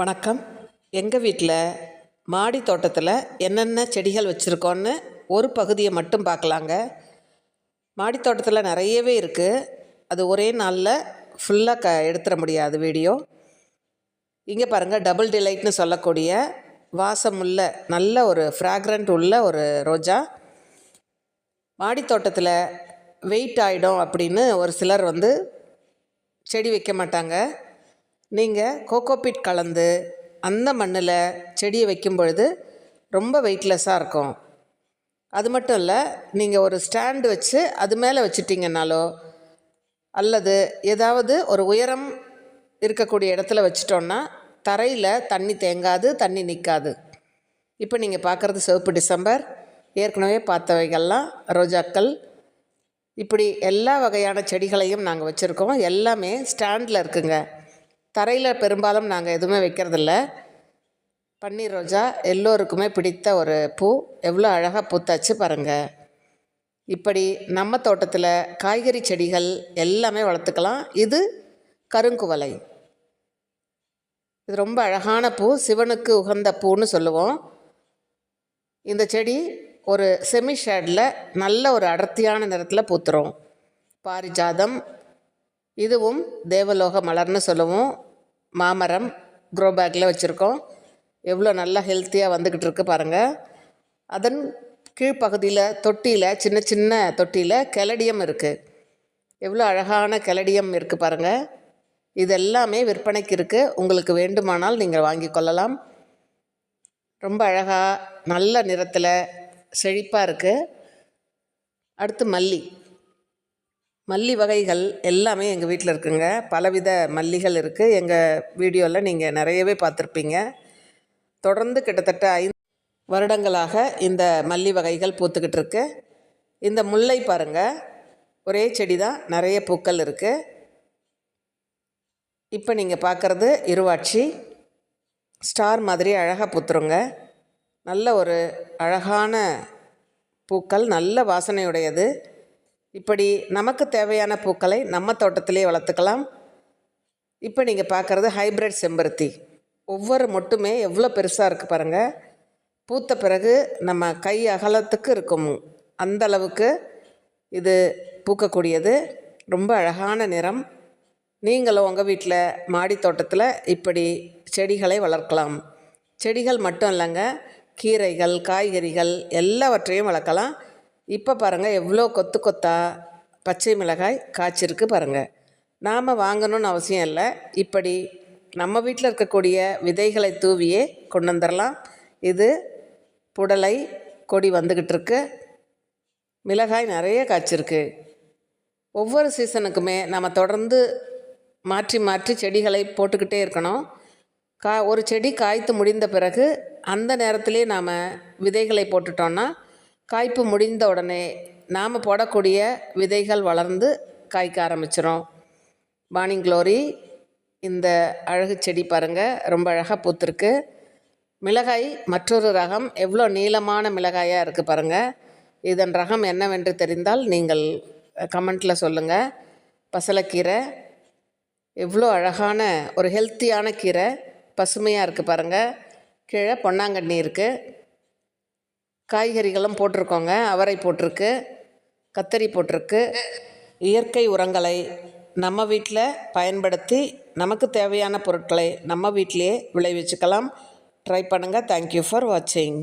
வணக்கம். எங்கள் வீட்டில் மாடி தோட்டத்தில் என்னென்ன செடிகள் வச்சுருக்கோன்னு ஒரு பகுதியை மட்டும் பார்க்கலாங்க மாடி தோட்டத்தில் நிறையவே இருக்குது அது ஒரே நாளில் ஃபுல்லாக க எடுத்துட முடியாது வீடியோ. இங்கே பாருங்கள் டபுள் டிலைட்னு சொல்லக்கூடிய வாசமுள்ள நல்ல ஒரு ஃப்ராக்ரண்ட் உள்ள ஒரு ரோஜா. மாடி தோட்டத்தில் வெயிட் ஆகிடும் அப்படின்னு ஒரு சிலர் வந்து செடி வைக்க மாட்டாங்க. நீங்கள் கோகோபிட் கலந்து அந்த மண்ணில் செடியை வைக்கும் பொழுது ரொம்ப வெயிட்லெஸ்ஸாக இருக்கும். அது மட்டும் இல்லை நீங்கள் ஒரு ஸ்டாண்டு வச்சு அது மேலே வச்சிட்டிங்கனாலோ அல்லது ஏதாவது ஒரு உயரம் இருக்கக்கூடிய இடத்துல வச்சிட்டோன்னா தரையில் தண்ணி தேங்காது தண்ணி நிற்காது இப்போ நீங்கள் பார்க்குறது சிவப்பு டிசம்பர் ஏற்கனவே பார்த்தவைகள்லாம் ரோஜாக்கள். இப்படி எல்லா வகையான செடிகளையும் நாங்கள் வச்சுருக்கோம். எல்லாமே ஸ்டாண்டில் இருக்குங்க. தரையில் பெரும்பாலும் நாங்கள் எதுவுமே வைக்கிறதில்ல. பன்னீர் ரோஜா எல்லோருக்குமே பிடித்த ஒரு பூ. எவ்வளோ அழகாக பூத்தாச்சு பாருங்கள் இப்படி நம்ம தோட்டத்தில் காய்கறி செடிகள் எல்லாமே வளர்த்துக்கலாம். இது கருங்குவலை இது ரொம்ப அழகான பூ. சிவனுக்கு உகந்த பூன்னு சொல்லுவோம். இந்த செடி ஒரு செமி ஷேடில் நல்ல ஒரு அடர்த்தியான நிறத்தில் பூத்துரும். பாரிஜாதம் இதுவும் தேவலோக மலர்னு சொல்லுவோம் மாமரம் க்ரோ பேக்கில் வச்சுருக்கோம். எவ்வளோ நல்லா ஹெல்த்தியாக வந்துக்கிட்டு இருக்கு பாருங்கள் அதன் கீழ்ப்பகுதியில் தொட்டியில் சின்ன சின்ன தொட்டியில் கெலடியம் இருக்குது எவ்வளோ அழகான கெலடியம் இருக்குது பாருங்கள் இது எல்லாமே விற்பனைக்கு இருக்குது உங்களுக்கு வேண்டுமானால் நீங்கள் வாங்கி கொள்ளலாம். ரொம்ப அழகாக நல்ல நிறத்தில் செழிப்பாக இருக்குது அடுத்து மல்லி. மல்லி வகைகள் எல்லாமே எங்கள் வீட்டில் இருக்குங்க. பலவித மல்லிகள் இருக்குது எங்கள் வீடியோவில் நீங்கள் நிறையவே பார்த்துருப்பீங்க. தொடர்ந்து கிட்டத்தட்ட ஐந்து வருடங்களாக இந்த மல்லி வகைகள் பூத்துக்கிட்டு இருக்கு. இந்த முல்லை பாருங்கள் ஒரே செடி தான் நிறைய பூக்கள் இருக்குது இப்போ நீங்கள் பார்க்குறது இருவாட்சி. ஸ்டார் மாதிரி அழகாக பூத்துருங்க. நல்ல ஒரு அழகான பூக்கள். நல்ல வாசனையுடையது. இப்படி நமக்கு தேவையான பூக்களை நம்ம தோட்டத்திலே வளர்த்துக்கலாம். இப்போ நீங்கள் பார்க்குறது ஹைப்ரிட் செம்பருத்தி. ஒவ்வொரு மொட்டுமே எவ்வளோ பெருசாக இருக்குது பாருங்கள் பூத்த பிறகு நம்ம கை அகலத்துக்கு இருக்கும். அந்த அளவுக்கு இது பூக்கக்கூடியது. ரொம்ப அழகான நிறம். நீங்களும் உங்கள் வீட்டில் மாடி தோட்டத்தில் இப்படி செடிகளை வளர்க்கலாம். செடிகள் மட்டும் இல்லைங்க கீரைகள் காய்கறிகள் எல்லாவற்றையும் வளர்க்கலாம். இப்போ பாருங்கள் எவ்வளோ கொத்து கொத்தா பச்சை மிளகாய் காய்ச்சிருக்கு பாருங்கள் நாம் வாங்கணும்னு அவசியம் இல்லை. இப்படி நம்ம வீட்டில் இருக்கக்கூடிய விதைகளை தூவியே கொண்டு வந்துடலாம் இது புடலை கொடி வந்துக்கிட்டு இருக்கு. மிளகாய் நிறைய காய்ச்சிருக்கு. ஒவ்வொரு சீசனுக்குமே நம்ம தொடர்ந்து மாற்றி மாற்றி செடிகளை போட்டுக்கிட்டே இருக்கணும். கா ஒரு செடி காய்த்து முடிந்த பிறகு அந்த நேரத்திலே நாம் விதைகளை போட்டுட்டோன்னா காய்ப்பு முடிந்த உடனே நாம் போடக்கூடிய விதைகள் வளர்ந்து காய்க்க ஆரம்பிச்சிடும் மார்னிங் க்ளோரி இந்த அழகு செடி பாருங்கள் ரொம்ப அழகாக பூத்துருக்கு. மிளகாய் மற்றொரு ரகம் எவ்வளோ நீளமான மிளகாயாக இருக்குது பாருங்கள் இதன் ரகம் என்னவென்று தெரிந்தால் நீங்கள் கமெண்ட்டில் சொல்லுங்கள் பசலைக்கீரை எவ்வளோ அழகான ஒரு ஹெல்த்தியான கீரை பசுமையாக இருக்குது பாருங்கள் கீழே பொன்னாங்கண்ணி இருக்குது காய்கறிகளும் போட்டிருக்கோங்க. அவரை போட்டிருக்கு கத்தரி போட்டிருக்கு. இயற்கை உரங்களை நம்ம வீட்டில் பயன்படுத்தி நமக்கு தேவையான பொருட்களை நம்ம வீட்டிலையே விளைவிச்சுக்கலாம். ட்ரை பண்ணுங்கள் தேங்க்யூ ஃபார் வாட்சிங்